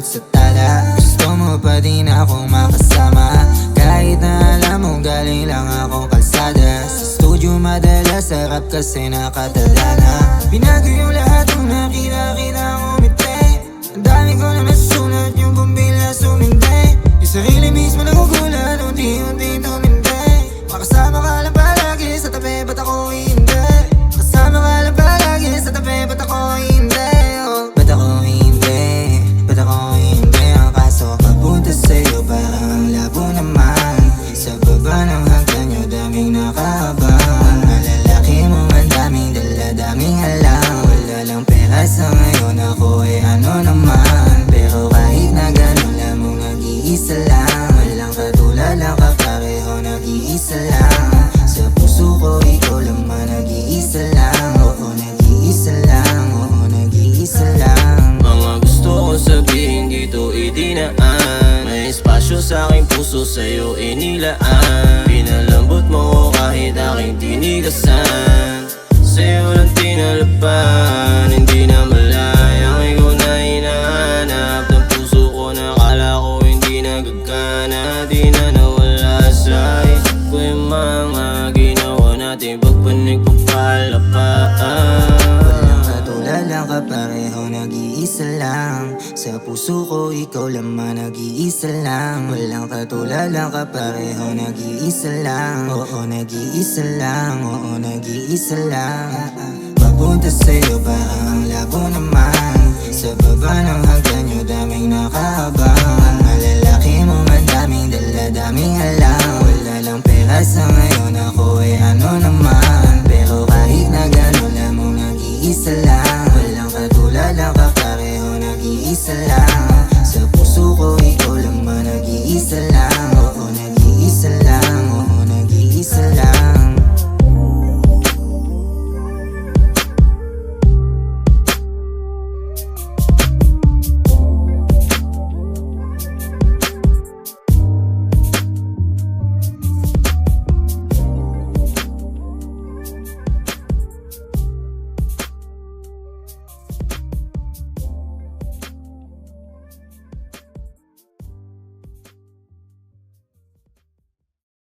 umabot sa tala. Gusto mo pa din akong makasama? Kahit na alam mo galing lang ako kalsada. Sa studio madalas sarap kasi nakatala na. Binago dito itinaan May espasyo sa aking puso sa'yo inilaan. Pinalambot mo ko kahit aking tinigasan. Sa'yo lang tinalapan Hindi na malayang ikaw na hinahanap Ng puso ko na kala ko hindi nagagana. Di na nawala sa isip ko yung mga ginawa natin. Pagpanig pagpalapaan Walang katulad lang kapareho nag-iisa lang. Sa puso ko ikaw lamang nag-iisa lang. Walang katulad lang kapareho nag-iisa lang. Oo nag-iisa lang, oo nag-iisa lang. Papunta sa'yo parang ang labo naman? Sa baba ng hagdan nyo daming nakaabang